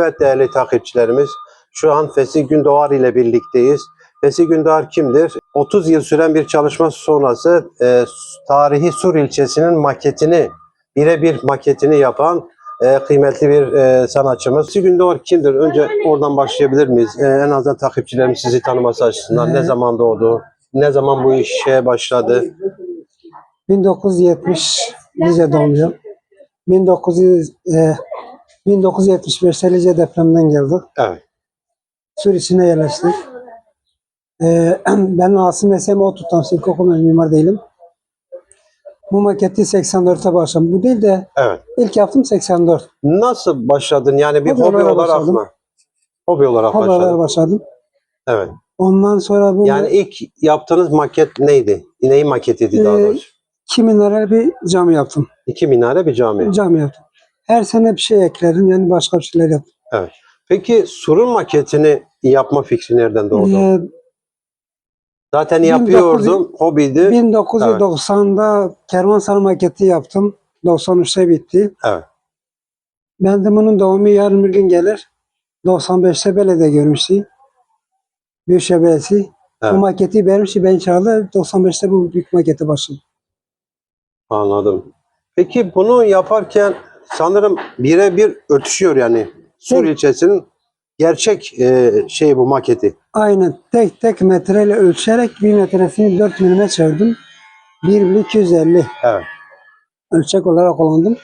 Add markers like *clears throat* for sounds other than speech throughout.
Evet değerli takipçilerimiz, şu an Fesih Gündoğar ile birlikteyiz. Fesih Gündoğar kimdir? 30 yıl süren bir çalışma sonrası e, tarihi Sur ilçesinin maketini, birebir maketini yapan e, kıymetli bir e, sanatçımız. Fesih Gündoğar kimdir? Önce oradan başlayabilir miyiz? E, en azından takipçilerimiz sizi tanıması açısından. Ne zaman doğdu? Ne zaman bu işe başladı? 1970 Lice doğumluyum. 1900, e, 1975'te Lice depreminden geldik. Evet. Sur içine yerleştik. E, *clears throat* ben asıl mesleğimi o tutan ilkokul mimar değilim. Bu maketi 84'te başladım. Bu değil de Evet. ilk yaptım 84. Nasıl başladın? Yani bir Hobi hobi olarak olarak başladım. mı? Hobi olarak Hobiler başladın. başladım. Evet. Ondan sonra bu Yani ilk yaptığınız maket neydi? Neyin maketiydi daha Ee, doğrusu? 2000 lira bir cami yaptım. İki minare bir cami. Cami yaptım. Her sene bir şey ekledim. Yani başka bir şeyler yaptım. Peki surun maketini yapma fikri nereden doğdu? Ee, Zaten 1900 yapıyordum, hobiydi. 1990'da kervansaray maketi yaptım. 93'te bitti. Evet. Ben de bunun doğumu yarın bir gün gelir. 95'te belediye görmüştü. Büyükşehir Belediyesi. Evet. Bu maketi vermişti. Ben çağırdı. 95'te bu büyük maketi başladım. Anladım. Peki bunu yaparken sanırım birebir örtüşüyor yani. Sur ilçesinin gerçek e, şey bu maketi. Aynen tek tek metreyle ölçerek bir metresini 4 milime çevirdim. 1,250 Evet. ölçek olarak kullandım.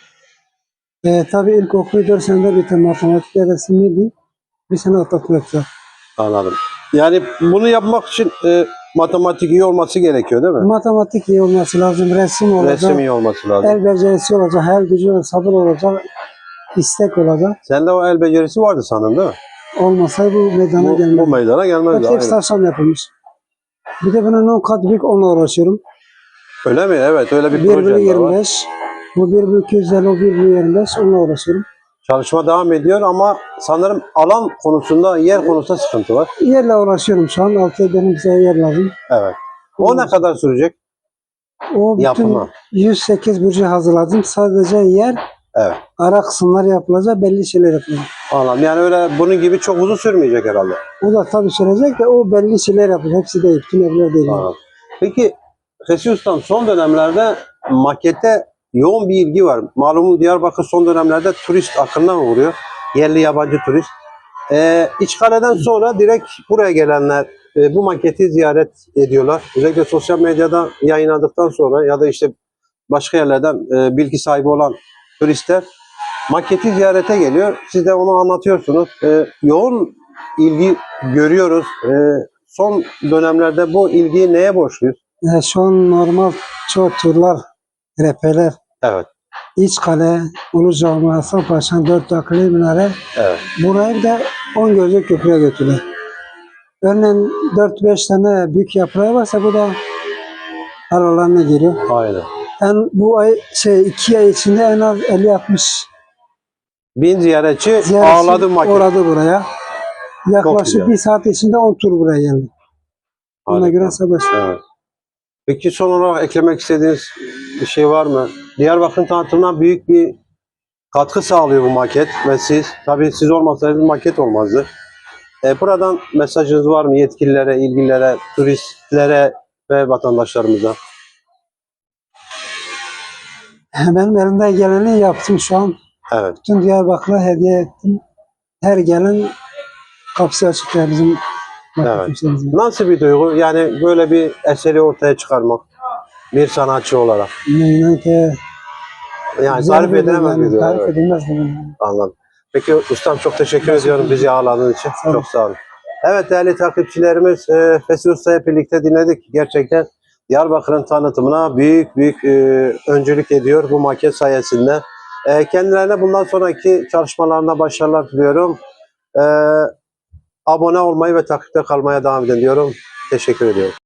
Ee, tabii ilk okulu 4 senede bitirdim. Matematik resimiydi. Bir sene atlatmakta. Anladım. Yani bunu yapmak için e, matematik iyi olması gerekiyor değil mi? Matematik iyi olması lazım. Resim olacak. Resim iyi olması lazım. El becerisi olacak. Her gücü sabır olacak. istek olacak. Sende o el becerisi vardı sanırım değil mi? Olmasa bu meydana Bu, bu gelmez. meydana gelmezdi. Hep aynen. stasyon yapılmış. Bir de buna non büyük onunla uğraşıyorum. Öyle mi? Evet öyle bir 1 bölü proje var. 25. Bu 1 bölü 250, o 1 bölü 25. Onunla uğraşıyorum. Çalışma devam ediyor ama sanırım alan konusunda, yer konusunda sıkıntı var. Yerle uğraşıyorum şu an. Altı benim bize yer lazım. Evet. O ne kadar sürecek? O bütün Yapımı. 108 burcu hazırladım. Sadece yer Evet. ara kısımlar yapılacak. Belli şeyler yapılacak. Anladım. Yani öyle bunun gibi çok uzun sürmeyecek herhalde. O da tabii sürecek de o belli şeyler yapılacak. Hepsi değil. Bütün evler değil. Anladım. Peki Fethi Ustam son dönemlerde makete yoğun bir ilgi var. Malumun Diyarbakır son dönemlerde turist akınına uğruyor. Yerli yabancı turist. Ee, İçkale'den sonra direkt buraya gelenler e, bu maketi ziyaret ediyorlar. Özellikle sosyal medyada yayınladıktan sonra ya da işte başka yerlerden e, bilgi sahibi olan turistler maketi ziyarete geliyor. Siz de onu anlatıyorsunuz. E, yoğun ilgi görüyoruz. E, son dönemlerde bu ilgiyi neye borçluyuz? E, şu an normal çoğu turlar, repeler, Evet, İç Kale, Ulu Cami, Hasan Paşa'nın dört akıllı minare. evet. Burayı de 10 gözlük köprüye götürüyor. Örneğin 4-5 tane büyük yaprağı varsa bu da aralarına giriyor. Aynen. En, bu ay şey iki ay içinde en az 50-60 Bin ziyaretçi, ziyaretçi ağladı maket. uğradı buraya. Yaklaşık bir saat içinde 10 tur buraya geldi. Ona Harika. göre serbest. Evet. Peki son olarak eklemek istediğiniz bir şey var mı? Diyarbakır'ın tanıtımına büyük bir katkı sağlıyor bu maket ve siz. Tabii siz olmasaydınız maket olmazdı. E, buradan mesajınız var mı yetkililere, ilgililere, turistlere ve vatandaşlarımıza? *laughs* Benim elimde geleni yaptım şu an. Evet. Bütün Diyarbakır'a hediye ettim. Her gelen kapısı açık ya bizim maketimiz. Nasıl bir duygu? Yani böyle bir eseri ortaya çıkarmak bir sanatçı olarak. İnan ki Yani bir edilemez duygu. Tarif evet. edilmez Anladım. Peki ustam çok teşekkür ediyorum bizi ağırladığın için. Sağ. Çok sağ olun. Evet değerli takipçilerimiz e, Fesih Usta'yı birlikte dinledik. Gerçekten Diyarbakır'ın tanıtımına büyük büyük e, öncülük ediyor bu maket sayesinde. E, kendilerine bundan sonraki çalışmalarına başarılar diliyorum. E, abone olmayı ve takipte kalmaya devam edin diyorum. Teşekkür ediyorum.